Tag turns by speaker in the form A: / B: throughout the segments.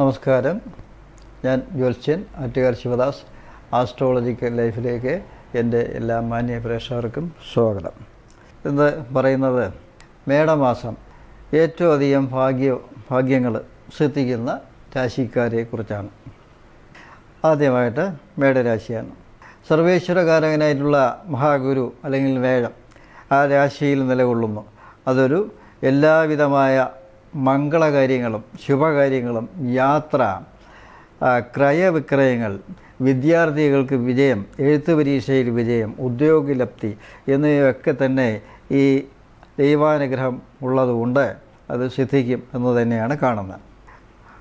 A: നമസ്കാരം. ഞാൻ ജ്യോത്സ്യൻ ആറ്റുകാർ ശിവദാസ് ആസ്ട്രോളജിക്കൽ ലൈഫിലേക്ക് എന്റെ എല്ലാ മാന്യ പ്രേക്ഷകർക്കും സ്വാഗതം. ഇന്ന് പറയുന്നത് മേടമാസം. ഏറ്റവും അധികം ഭാഗ്യ ഭാഗ്യങ്ങൾ സിദ്ധിക്കുന്ന രാശിക്കാരെ കുറിച്ചാണ് ആദ്യമായിട്ട് മേടരാശിയാണ്. സർവേശ്വരകാരകനായിട്ടുള്ള മഹാഗുരു അല്ലെങ്കിൽ മേഴം ആ രാശിയിൽ നിലകൊള്ളുന്നു. അതൊരു എല്ലാവിധമായ മംഗളകാര്യങ്ങളും ശുഭകാര്യങ്ങളും യാത്ര ക്രയവിക്രയങ്ങൾ വിദ്യാർത്ഥികൾക്ക് വിജയം എഴുത്തു പരീക്ഷയിൽ വിജയം ഉദ്യോഗലബ്ധി എന്നിവയൊക്കെ തന്നെ ഈ ദൈവാനുഗ്രഹം ഉള്ളതുകൊണ്ട് അത് സിദ്ധിക്കും എന്ന് തന്നെയാണ് കാണുന്നത്.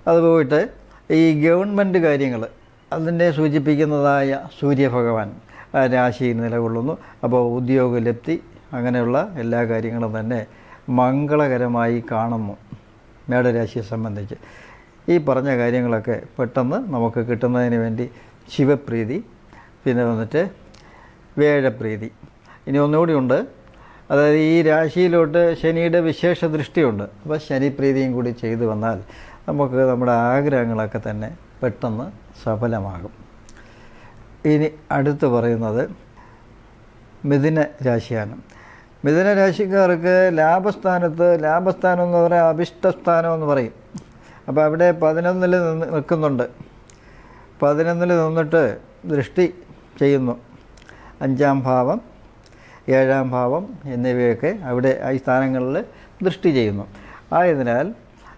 A: അതുപോയിട്ട് ഈ ഗവൺമെന്റ് കാര്യങ്ങൾ അതിനെ സൂചിപ്പിക്കുന്നതായ സൂര്യഭഗവാൻ രാശിയിൽ നിലകൊള്ളുന്നു. അപ്പോൾ ഉദ്യോഗലബ്ധി അങ്ങനെയുള്ള എല്ലാ കാര്യങ്ങളും തന്നെ മംഗളകരമായി കാണുന്നു. മേടരാശിയെ സംബന്ധിച്ച്. ഈ പറഞ്ഞ കാര്യങ്ങളൊക്കെ പെട്ടെന്ന് നമുക്ക് കിട്ടുന്നതിന് വേണ്ടി ശിവപ്രീതി പിന്നെ വന്നിട്ട് വേഴപ്രീതി. ഇനി ഒന്നുകൂടി ഉണ്ട്. അതായത് ഈ രാശിയിലോട്ട് ശനിയുടെ വിശേഷ ദൃഷ്ടിയുണ്ട്. അപ്പോൾ ശനിപ്രീതിയും കൂടി ചെയ്തു വന്നാൽ നമുക്ക് നമ്മുടെ ആഗ്രഹങ്ങളൊക്കെ തന്നെ പെട്ടെന്ന് സഫലമാകും. ഇനി അടുത്ത് പറയുന്നത് മിഥുന രാശിയാണ് മിഥുന രാശിക്കാർക്ക് ലാഭസ്ഥാനത്ത് ലാഭസ്ഥാനം എന്ന് പറയാം അഭിഷ്ടസ്ഥാനം എന്ന് പറയും. അപ്പോൾ അവിടെ പതിനൊന്നിൽ നിന്ന് നിൽക്കുന്നുണ്ട്. പതിനൊന്നിൽ നിന്നിട്ട് ദൃഷ്ടി ചെയ്യുന്നു. അഞ്ചാം ഭാവം ഏഴാം ഭാവം എന്നിവയൊക്കെ അവിടെ ഈ സ്ഥാനങ്ങളിൽ ദൃഷ്ടി ചെയ്യുന്നു. ആയതിനാൽ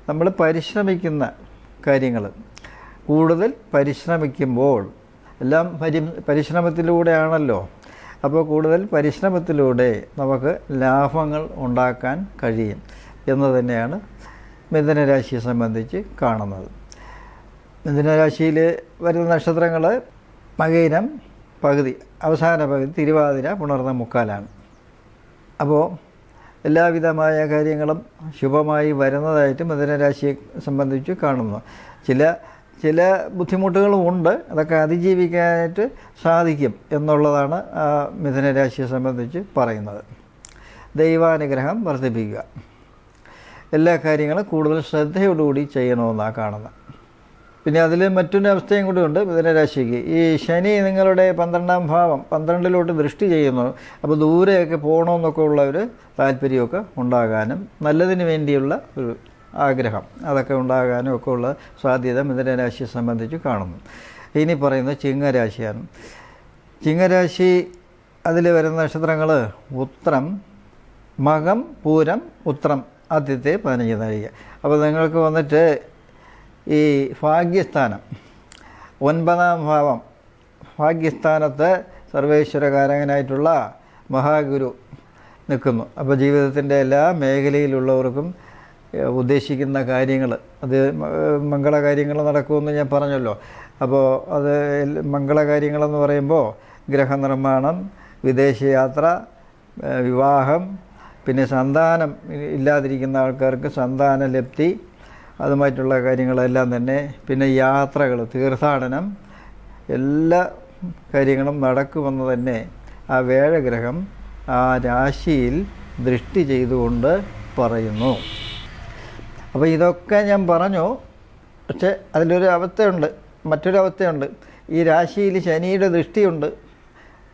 A: നമ്മൾ പരിശ്രമിക്കുന്ന കാര്യങ്ങൾ കൂടുതൽ പരിശ്രമിക്കുമ്പോൾ എല്ലാം പരി പരിശ്രമത്തിലൂടെയാണല്ലോ അപ്പോൾ കൂടുതൽ പരിശ്രമത്തിലൂടെ നമുക്ക് ലാഭങ്ങൾ ഉണ്ടാക്കാൻ കഴിയും എന്ന് തന്നെയാണ് മിഥുനരാശിയെ സംബന്ധിച്ച് കാണുന്നത്. മിഥുനരാശിയിൽ വരുന്ന നക്ഷത്രങ്ങൾ മകയിനം പകുതി അവസാന പകുതി തിരുവാതിര പുണർന്ന മുക്കാലാണ്. അപ്പോൾ എല്ലാവിധമായ കാര്യങ്ങളും ശുഭമായി വരുന്നതായിട്ട് മിഥുനരാശിയെ സംബന്ധിച്ച് കാണുന്നു. ചില ചില ബുദ്ധിമുട്ടുകളും ഉണ്ട്. അതൊക്കെ അതിജീവിക്കാനായിട്ട് സാധിക്കും എന്നുള്ളതാണ് മിഥുനരാശിയെ സംബന്ധിച്ച് പറയുന്നത്. ദൈവാനുഗ്രഹം വർദ്ധിപ്പിക്കുക. എല്ലാ കാര്യങ്ങളും കൂടുതൽ ശ്രദ്ധയോടുകൂടി ചെയ്യണമെന്നാണ് കാണുന്നത്. പിന്നെ അതിൽ മറ്റൊരു അവസ്ഥയും കൂടി ഉണ്ട് മിഥുനരാശിക്ക്. ഈ ശനി നിങ്ങളുടെ പന്ത്രണ്ടാം ഭാവം പന്ത്രണ്ടിലോട്ട് ദൃഷ്ടി ചെയ്യുന്നു. അപ്പോൾ ദൂരെയൊക്കെ പോകണമെന്നൊക്കെ ഉള്ള ഒരു താല്പര്യമൊക്കെ ഉണ്ടാകാനും നല്ലതിന് വേണ്ടിയുള്ള ഒരു ആഗ്രഹം. അതൊക്കെ ഉണ്ടാകാനും ഒക്കെ ഉള്ള സാധ്യത മിഥുനരാശിയെ സംബന്ധിച്ച് കാണുന്നു. ഇനി പറയുന്നത് ചിങ്ങരാശിയാണ്. ചിങ്ങരാശി അതിൽ വരുന്ന നക്ഷത്രങ്ങൾ ഉത്രം മകം പൂരം ഉത്രം ആദ്യത്തെ പതിനഞ്ച് നാഴിക. അപ്പോൾ നിങ്ങൾക്ക് വന്നിട്ട് ഈ ഭാഗ്യസ്ഥാനം ഒൻപതാം ഭാവം ഭാഗ്യസ്ഥാനത്ത് സർവേശ്വരകാരകനായിട്ടുള്ള മഹാഗുരു നിൽക്കുന്നു. അപ്പോൾ ജീവിതത്തിന്റെ എല്ലാ മേഖലയിലുള്ളവർക്കും ഉദ്ദേശിക്കുന്ന കാര്യങ്ങൾ അത് മംഗളകാര്യങ്ങൾ നടക്കുമെന്ന് ഞാൻ പറഞ്ഞല്ലോ. അപ്പോൾ അത് മംഗളകാര്യങ്ങളെന്ന് പറയുമ്പോൾ ഗ്രഹനിർമ്മാണം വിദേശയാത്ര വിവാഹം പിന്നെ സന്താനം. ഇല്ലാതിരിക്കുന്ന ആൾക്കാർക്ക് സന്താന ലബ്ധി അതുമായിട്ടുള്ള കാര്യങ്ങളെല്ലാം തന്നെ. പിന്നെ യാത്രകൾ തീർത്ഥാടനം എല്ലാ കാര്യങ്ങളും നടക്കുമെന്ന് തന്നെ ആ വേഴഗ്രഹം ആ രാശിയിൽ ദൃഷ്ടി ചെയ്തുകൊണ്ട് പറയുന്നു. അപ്പോൾ ഇതൊക്കെ ഞാൻ പറഞ്ഞു. പക്ഷേ അതിലൊരു അവസ്ഥയുണ്ട്. മറ്റൊരു അവസ്ഥയുണ്ട്. ഈ രാശിയിൽ ശനിയുടെ ദൃഷ്ടിയുണ്ട്.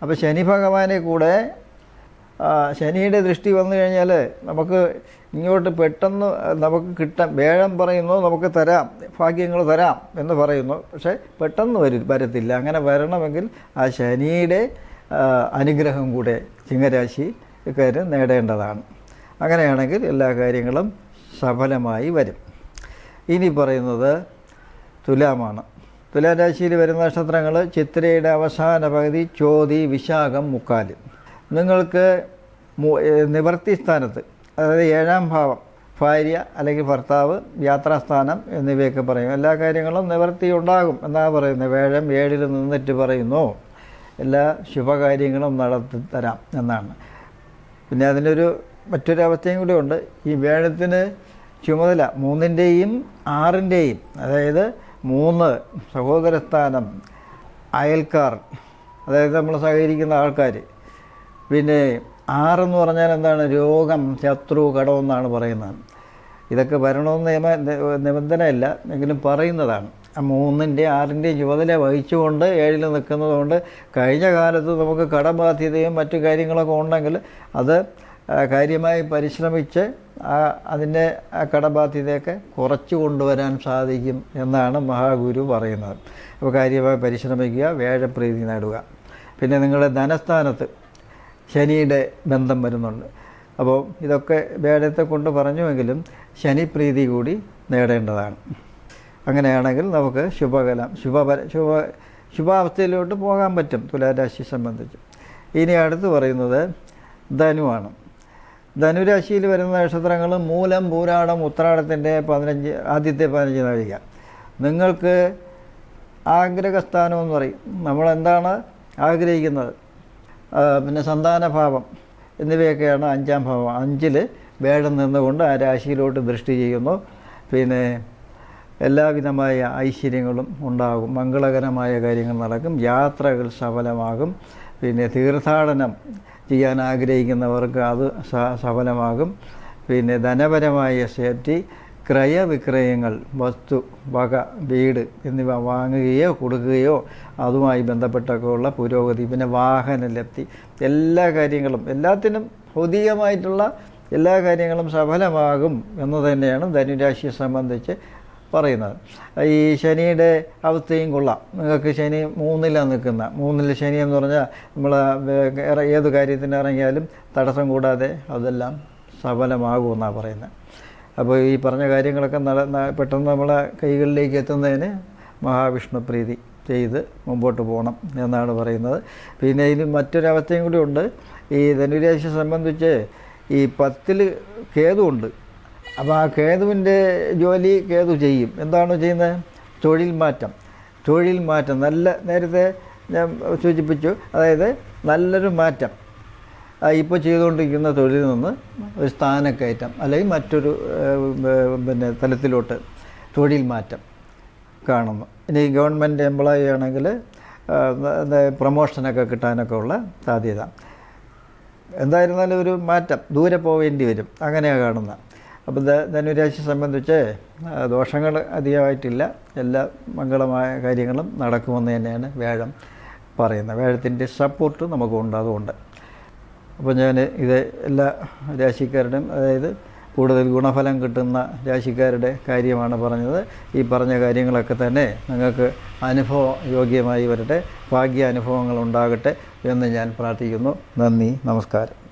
A: അപ്പോൾ ശനി ഭഗവാനെ കൂടെ ശനിയുടെ ദൃഷ്ടി വന്നു കഴിഞ്ഞാൽ നമുക്ക് ഇങ്ങോട്ട് പെട്ടെന്ന് നമുക്ക് കിട്ടാം വേഴം പറയുന്നു നമുക്ക് തരാം ഭാഗ്യങ്ങൾ തരാം എന്ന് പറയുന്നു. പക്ഷേ പെട്ടെന്ന് വരും വരത്തില്ല. അങ്ങനെ വരണമെങ്കിൽ ആ ശനിയുടെ അനുഗ്രഹം കൂടെ ചിങ്ങരാശിക്കാർ നേടേണ്ടതാണ്. അങ്ങനെയാണെങ്കിൽ എല്ലാ കാര്യങ്ങളും സഫലമായി വരും. ഇനി പറയുന്നത് തുലാമാണ്. തുലാരാശിയിൽ വരുന്ന നക്ഷത്രങ്ങൾ ചിത്രയുടെ അവസാന പകുതി ചോതി വിശാഖം മുക്കാൽ നിങ്ങൾക്ക് നിവർത്തി സ്ഥാനത്ത് അതായത് ഏഴാം ഭാവം ഭാര്യ അല്ലെങ്കിൽ ഭർത്താവ് യാത്രാസ്ഥാനം എന്നിവയൊക്കെ പറയും. എല്ലാ കാര്യങ്ങളും നിവർത്തി ഉണ്ടാകും എന്നാണ് പറയുന്നത്. വേഴം ഏഴിൽ നിന്നിട്ട് പറയുന്നു എല്ലാ ശുഭകാര്യങ്ങളും നടത്തി തരാം എന്നാണ്. പിന്നെ അതിനൊരു മറ്റൊരു കൂടെ ഉണ്ട്. ഈ വേഴത്തിന് ചുമതല മൂന്നിന്റെയും ആറിന്റെയും അതായത് മൂന്ന് സഹോദരസ്ഥാനം അയൽക്കാർ അതായത് നമ്മൾ സഹകരിക്കുന്ന ആൾക്കാർ പിന്നെ ആറെന്ന് പറഞ്ഞാൽ എന്താണ്? രോഗം ശത്രു കടം എന്നാണ് പറയുന്നത്. ഇതൊക്കെ വരണമെന്ന് നിയമ നിബന്ധനയല്ല എങ്കിലും പറയുന്നതാണ്. ആ മൂന്നിന്റെ ആറിന്റെയും ചുമതല വഹിച്ചുകൊണ്ട് ഏഴിൽ നിൽക്കുന്നതുകൊണ്ട് കഴിഞ്ഞ കാലത്ത് നമുക്ക് കടബാധ്യതയും മറ്റു കാര്യങ്ങളൊക്കെ ഉണ്ടെങ്കിൽ അത് കാര്യമായി പരിശ്രമിച്ച് ആ അതിന്റെ കടബാധ്യതയൊക്കെ കുറച്ച് കൊണ്ടുവരാൻ സാധിക്കും എന്നാണ് മഹാഗുരു പറയുന്നത്. അപ്പോൾ കാര്യമായി പരിശ്രമിക്കുക വേഴപ്രീതി നേടുക. പിന്നെ നിങ്ങളുടെ ധനസ്ഥാനത്ത് ശനിയുടെ ബന്ധം വരുന്നുണ്ട്. അപ്പോൾ ഇതൊക്കെ വേദത്തെ കൊണ്ട് പറഞ്ഞുവെങ്കിലും ശനിപ്രീതി കൂടി നേടേണ്ടതാണ്. അങ്ങനെയാണെങ്കിൽ നമുക്ക് ശുഭകലം ശുഭപര ശുഭ ശുഭാവസ്ഥയിലോട്ട് പോകാൻ പറ്റും തുലാരാശി സംബന്ധിച്ച്. ഇനി അടുത്ത് പറയുന്നത് ധനുവാണ്. ധനുരാശിയിൽ വരുന്ന നക്ഷത്രങ്ങൾ മൂലം പൂരാടം ഉത്രാടത്തിന്റെ പതിനഞ്ച് ആദ്യത്തെ പതിനഞ്ച് നാഴിക നിങ്ങൾക്ക് ആഗ്രഹസ്ഥാനം എന്ന് പറയും. നമ്മളെന്താണ് ആഗ്രഹിക്കുന്നത്? പിന്നെ സന്താനഭാവം എന്നിവയൊക്കെയാണ് അഞ്ചാം ഭാവം. അഞ്ചിൽ വേടം നിന്നുകൊണ്ട് ആ രാശിയിലോട്ട് ദൃഷ്ടി ചെയ്യുന്നു. പിന്നെ എല്ലാവിധമായ ഐശ്വര്യങ്ങളും ഉണ്ടാകും. മംഗളകരമായ കാര്യങ്ങൾ നടക്കും. യാത്രകൾ സഫലമാകും. പിന്നെ തീർത്ഥാടനം ചെയ്യാൻ ആഗ്രഹിക്കുന്നവർക്ക് അത് സഫലമാകും. പിന്നെ ധനപരമായ സേഫ്റ്റി ക്രയവിക്രയങ്ങൾ വസ്തു വക വീട് എന്നിവ വാങ്ങുകയോ കൊടുക്കുകയോ അതുമായി ബന്ധപ്പെട്ടൊക്കെ ഉള്ള പുരോഗതി പിന്നെ വാഹന ലബ്ധി എല്ലാ കാര്യങ്ങളും എല്ലാത്തിനും ഭൗതികമായിട്ടുള്ള എല്ലാ കാര്യങ്ങളും സഫലമാകും എന്ന് തന്നെയാണ് ധനുരാശിയെ സംബന്ധിച്ച് പറയുന്നത്. ഈ ശനിയുടെ അവസ്ഥയും കൊള്ളാം. നിങ്ങൾക്ക് ശനി മൂന്നിലാണ് നിൽക്കുന്ന മൂന്നിൽ ശനി എന്ന് പറഞ്ഞാൽ നമ്മൾ ഏത് കാര്യത്തിന് ഇറങ്ങിയാലും തടസ്സം കൂടാതെ അതെല്ലാം സഫലമാകുമെന്നാണ് പറയുന്നത്. അപ്പോൾ ഈ പറഞ്ഞ കാര്യങ്ങളൊക്കെ നട പെട്ടെന്ന് നമ്മളെ കൈകളിലേക്ക് എത്തുന്നതിന് മഹാവിഷ്ണു പ്രീതി ചെയ്ത് മുമ്പോട്ട് പോകണം എന്നാണ് പറയുന്നത്. പിന്നെ ഇതിന് മറ്റൊരവസ്ഥയും കൂടി ഉണ്ട്. ഈ ധനുരാശിയെ സംബന്ധിച്ച് ഈ പത്തിൽ കേതുണ്ട് അപ്പോൾ ആ കേതുവിന്റെ ജോലി കേതു ചെയ്യും. എന്താണ് ചെയ്യുന്നത്? തൊഴിൽ മാറ്റം. തൊഴിൽ മാറ്റം. നല്ല നേരത്തെ ഞാൻ സൂചിപ്പിച്ചു. അതായത് നല്ലൊരു മാറ്റം. ഇപ്പോൾ ചെയ്തുകൊണ്ടിരിക്കുന്ന തൊഴിൽ നിന്ന് ഒരു സ്ഥാനക്കയറ്റം അല്ലെങ്കിൽ മറ്റൊരു പിന്നെ തലത്തിലോട്ട് തൊഴിൽ മാറ്റം കാണുന്നു. ഇനി ഗവൺമെന്റ് എംപ്ലോയി ആണെങ്കിൽ പ്രൊമോഷനൊക്കെ കിട്ടാനൊക്കെ ഉള്ള സാധ്യത. എന്തായിരുന്നാലും ഒരു മാറ്റം. ദൂരെ പോവേണ്ടി വരും. അങ്ങനെയാണ് കാണുന്നത്. അപ്പോൾ ധനുരാശി സംബന്ധിച്ച് ദോഷങ്ങൾ അധികമായിട്ടില്ല. എല്ലാ മംഗളമായ കാര്യങ്ങളും നടക്കുമെന്ന് തന്നെയാണ് വേഴം പറയുന്നത്. വേഴത്തിന്റെ സപ്പോർട്ട് നമുക്കുണ്ട് അതുകൊണ്ട്. അപ്പോൾ ഞാൻ ഇത് എല്ലാ രാശിക്കാരുടെയും അതായത് കൂടുതൽ ഗുണഫലം കിട്ടുന്ന രാശിക്കാരുടെ കാര്യമാണ് പറഞ്ഞത്. ഈ പറഞ്ഞ കാര്യങ്ങളൊക്കെ തന്നെ നിങ്ങൾക്ക് അനുഭവ യോഗ്യമായി വരട്ടെ ഭാഗ്യ അനുഭവങ്ങൾ ഉണ്ടാകട്ടെ എന്ന് ഞാൻ പ്രാർത്ഥിക്കുന്നു. നന്ദി നമസ്കാരം.